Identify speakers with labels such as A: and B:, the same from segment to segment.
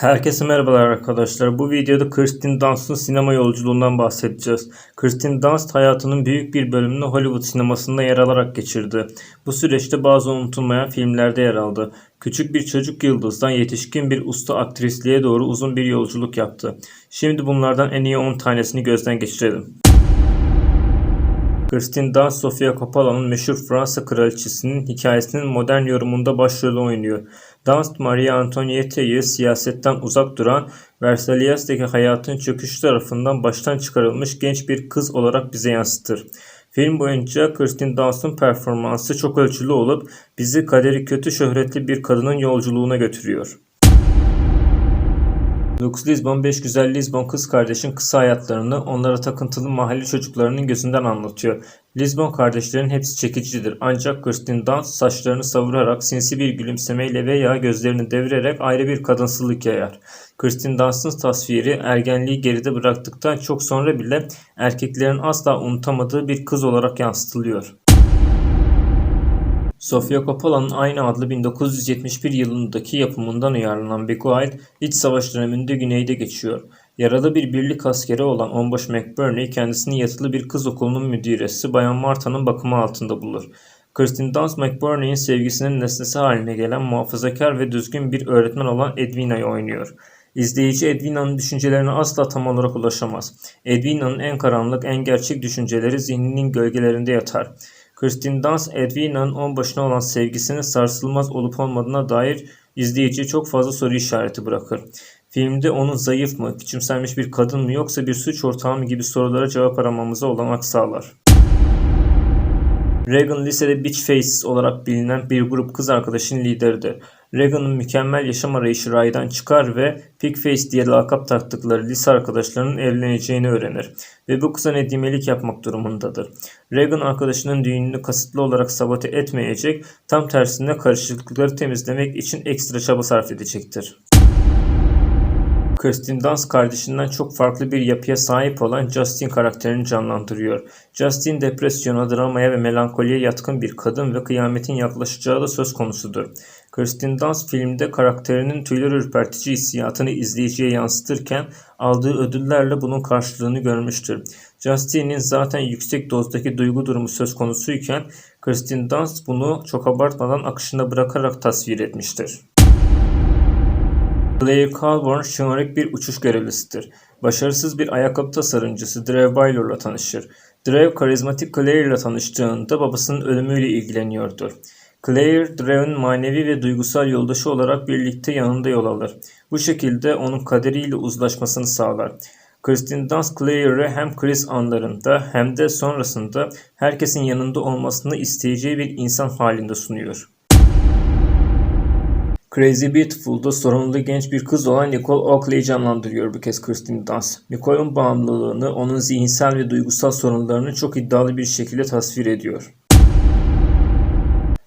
A: Herkese merhabalar arkadaşlar. Bu videoda Kirsten Dunst'ın sinema yolculuğundan bahsedeceğiz. Kirsten Dunst hayatının büyük bir bölümünü Hollywood sinemasında yer alarak geçirdi. Bu süreçte bazı unutulmayan filmlerde yer aldı. Küçük bir çocuk yıldızdan yetişkin bir usta aktrisliğe doğru uzun bir yolculuk yaptı. Şimdi bunlardan en iyi 10 tanesini gözden geçirelim. Dunst, Sofia Coppola'nın meşhur Fransa kraliçesinin hikayesinin modern yorumunda başrolü oynuyor. Dunst, Maria Antoniette'yi siyasetten uzak duran, Versailles'teki hayatın çöküşü tarafından baştan çıkarılmış genç bir kız olarak bize yansıtır. Film boyunca Kirsten Dunst'ın performansı çok ölçülü olup bizi kaderi kötü şöhretli bir kadının yolculuğuna götürüyor. Lux Lisbon 5 güzel Lisbon kız kardeşin kısa hayatlarını onlara takıntılı mahalle çocuklarının gözünden anlatıyor. Lisbon kardeşlerin hepsi çekicidir ancak Kirsten Dunst saçlarını savurarak sinsi bir gülümsemeyle veya gözlerini devirerek ayrı bir kadınsılık yayar. Kirsten Dunst'ın tasviri ergenliği geride bıraktıktan çok sonra bile erkeklerin asla unutamadığı bir kız olarak yansıtılıyor. Sofia Coppola'nın aynı adlı 1971 yılındaki yapımından uyarlanan Beguiled, İç Savaş döneminde güneyde geçiyor. Yaralı bir birlik askeri olan Onbaşı McBurney kendisini yatılı bir kız okulunun müdiresi Bayan Marta'nın bakımı altında bulur. Kirsten Dunst McBurney'in sevgisinin nesnesi haline gelen muhafazakar ve düzgün bir öğretmen olan Edwina'yı oynuyor. İzleyici Edwina'nın düşüncelerine asla tam olarak ulaşamaz. Edwina'nın en karanlık, en gerçek düşünceleri zihninin gölgelerinde yatar. Kirsten Dunst, Edwina'nın onbaşına olan sevgisinin sarsılmaz olup olmadığına dair izleyiciye çok fazla soru işareti bırakır. Filmde onu zayıf mı, küçümsenmiş bir kadın mı yoksa bir suç ortağı mı gibi sorulara cevap aramamıza olanak sağlar. Reagan lisede Bitch Faces olarak bilinen bir grup kız arkadaşının lideridir. Reagan'ın mükemmel yaşam arayışı raydan çıkar ve Pig Face diye lakap taktıkları lise arkadaşlarının evleneceğini öğrenir ve bu kıza nedimelik yapmak durumundadır. Reagan arkadaşının düğününü kasıtlı olarak sabote etmeyecek, tam tersine karışıklıkları temizlemek için ekstra çaba sarf edecektir. Kirsten Dunst kardeşinden çok farklı bir yapıya sahip olan Justin karakterini canlandırıyor. Justin depresyona, dramaya ve melankoliye yatkın bir kadın ve kıyametin yaklaşacağı da söz konusudur. Kirsten Dunst filmde karakterinin tüyler ürpertici hissiyatını izleyiciye yansıtırken aldığı ödüllerle bunun karşılığını görmüştür. Justin'in zaten yüksek dozdaki duygu durumu söz konusuyken Kirsten Dunst bunu çok abartmadan akışına bırakarak tasvir etmiştir. Blair Colburn şımarık bir uçuş görevlisidir. Başarısız bir ayakkabı tasarımcısı Drew Baylor'la tanışır. Drew karizmatik Claire ile tanıştığında babasının ölümüyle ilgileniyordur. Claire, Drew'un manevi ve duygusal yoldaşı olarak birlikte yanında yol alır. Bu şekilde onun kaderiyle uzlaşmasını sağlar. Kirsten Dunst Claire'ı hem kriz anlarında hem de sonrasında herkesin yanında olmasını isteyeceği bir insan halinde sunuyor. Crazy Beautiful'da sorunlu genç bir kız olan Nicole Oakley'i canlandırıyor bu kez Kirsten Dunst. Nicole'un bağımlılığını, onun zihinsel ve duygusal sorunlarını çok iddialı bir şekilde tasvir ediyor.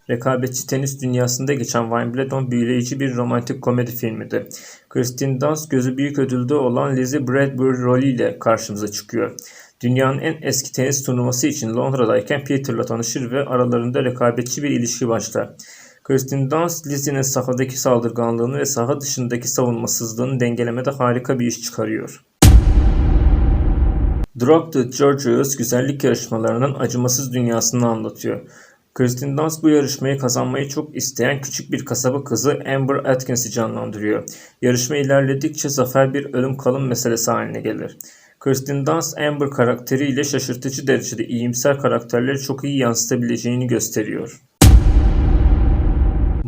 A: Rekabetçi tenis dünyasında geçen Wimbledon büyüleyici bir romantik komedi filmidir. Kirsten Dunst gözü büyük ödülde olan Lizzie Bradbury rolüyle karşımıza çıkıyor. Dünyanın en eski tenis turnuvası için Londra'dayken Peter'la tanışır ve aralarında rekabetçi bir ilişki başlar. Kirsten Dunst, Lizzie'nin sahadaki saldırganlığını ve saha dışındaki savunmasızlığını dengelemede harika bir iş çıkarıyor. Drop the Georgios güzellik yarışmalarının acımasız dünyasını anlatıyor. Kirsten Dunst bu yarışmayı kazanmayı çok isteyen küçük bir kasaba kızı Amber Atkins'i canlandırıyor. Yarışma ilerledikçe zafer bir ölüm kalım meselesi haline gelir. Kirsten Dunst Amber karakteriyle şaşırtıcı derecede iyimser karakterleri çok iyi yansıtabileceğini gösteriyor.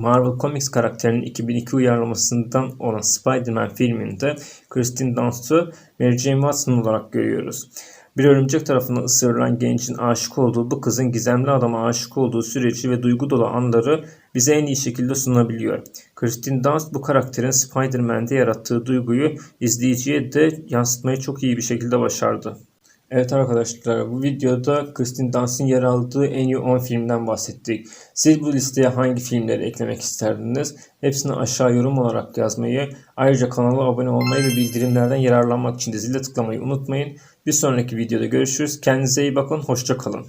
A: Marvel Comics karakterinin 2002 uyarlamasından olan Spider-Man filminde Kirsten Dunst'u Mary Jane Watson olarak görüyoruz. Bir örümcek tarafından ısırılan gencin aşık olduğu bu kızın gizemli adama aşık olduğu süreci ve duygu dolu anları bize en iyi şekilde sunabiliyor. Kirsten Dunst bu karakterin Spider-Man'de yarattığı duyguyu izleyiciye de yansıtmayı çok iyi bir şekilde başardı. Evet arkadaşlar bu videoda Kirsten Dunst'ın yer aldığı en iyi 10 filmden bahsettik. Siz bu listeye hangi filmleri eklemek isterdiniz? Hepsini aşağı yorum olarak yazmayı, ayrıca kanala abone olmayı ve bildirimlerden yararlanmak için de zile tıklamayı unutmayın. Bir sonraki videoda görüşürüz. Kendinize iyi bakın, hoşça kalın.